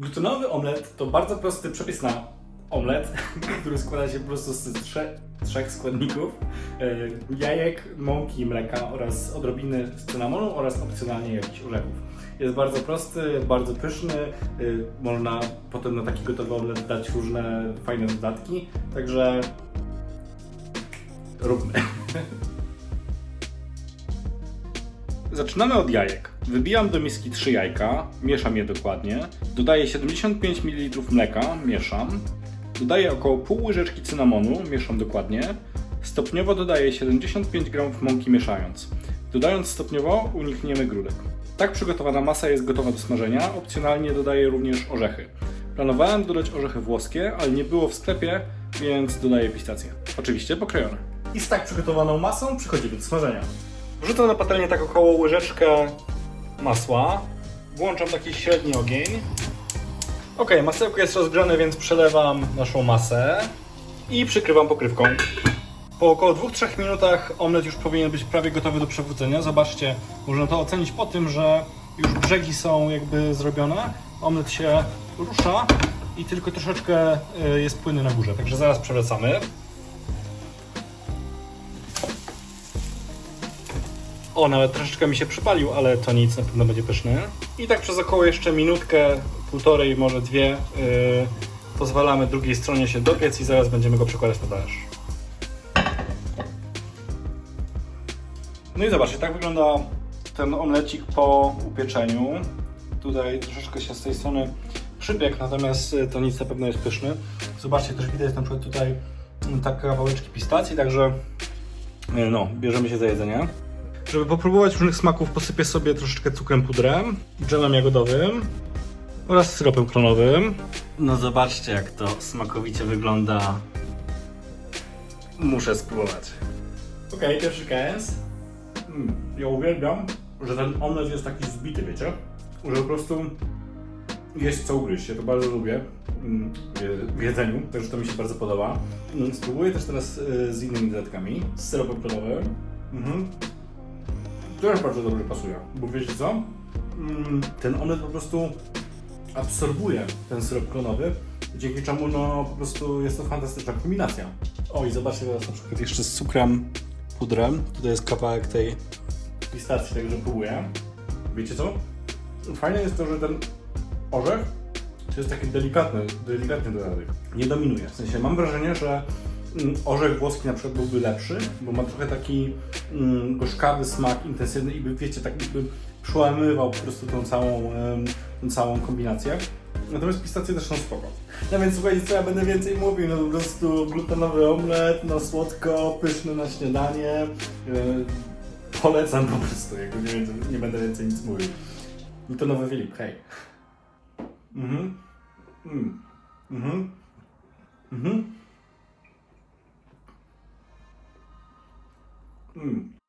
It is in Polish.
Glutenowy omlet to bardzo prosty przepis na omlet, który składa się po prostu z trzech, trzech składników. e, Jajek, mąki, mleka oraz odrobiny cynamonu oraz opcjonalnie jakichś orzechów. Jest bardzo prosty, bardzo pyszny. y, Można potem na taki gotowy omlet dać różne fajne dodatki. Także róbmy. Zaczynamy od jajek. Wybijam do miski 3 jajka, mieszam je dokładnie. Dodaję 75 ml mleka, mieszam. Dodaję około pół łyżeczki cynamonu, mieszam dokładnie. Stopniowo dodaję 75 g mąki mieszając. Dodając stopniowo unikniemy grudek. Tak przygotowana masa jest gotowa do smażenia. Opcjonalnie dodaję również orzechy. Planowałem dodać orzechy włoskie, ale nie było w sklepie, więc dodaję pistacje. Oczywiście pokrojone. I z tak przygotowaną masą przychodzimy do smażenia. Wrzucam na patelnię tak około łyżeczkę masła. Włączam taki średni ogień. Ok, masełko jest rozgrzane, więc przelewam naszą masę i przykrywam pokrywką. Po około 2-3 minutach omlet już powinien być prawie gotowy do przewrócenia. Zobaczcie, można to ocenić po tym, że już brzegi są jakby zrobione. Omlet się rusza i tylko troszeczkę y, jest płyny na górze. Także zaraz przewracamy. O, nawet troszeczkę mi się przypalił, ale to nic, na pewno będzie pyszny. I tak przez około jeszcze minutkę, półtorej, może dwie, yy, pozwalamy drugiej stronie się dopiec i zaraz będziemy go przekładać na talerz. No i zobaczcie, tak wygląda ten omlecik po upieczeniu. Tutaj troszeczkę się z tej strony przybiegł, natomiast y, to nic na pewno jest pyszny. Zobaczcie, też widać na przykład tutaj mm, tak kawałeczki pistacji, także y, no, bierzemy się za jedzenie. Żeby popróbować różnych smaków, posypię sobie troszeczkę cukrem pudrem, dżemem jagodowym oraz syropem klonowym. No zobaczcie, jak to smakowicie wygląda. Muszę spróbować. Okej, pierwszy kęs. Mm, ja uwielbiam, że ten omlet jest taki zbity, wiecie? Że po prostu jest co ugryźć. Ja to bardzo lubię mm, w- w jedzeniu, także to mi się bardzo podoba. Mm, Spróbuję też teraz y, z innymi dodatkami. Z syropem klonowym. Mhm. Też bardzo dobrze pasuje, bo wiecie co? Mm, Ten omlet po prostu absorbuje ten syrop klonowy, dzięki czemu no po prostu jest to fantastyczna kombinacja. O i zobaczcie teraz na przykład jeszcze z cukrem, pudrem. Tutaj jest kawałek tej pistacji, także próbuję. Wiecie co? Fajne jest to, że ten orzech to jest taki delikatny, delikatny dodatek. Nie dominuje. W sensie mam wrażenie, że orzech włoski na przykład byłby lepszy, bo ma trochę taki mm, gorzkawy smak, intensywny i by, wiecie, tak jakby przełamywał po prostu tą całą, tą całą kombinację. Natomiast pistacje też są spoko. No więc słuchajcie, co ja będę więcej mówił, no po prostu glutenowy omlet, na słodko, pyszny na śniadanie. Yy, polecam po prostu, jakby nie, nie będę więcej nic mówił. Glutonowy Filip, hej. Mhm. Mm. Mhm. Mhm. Mm.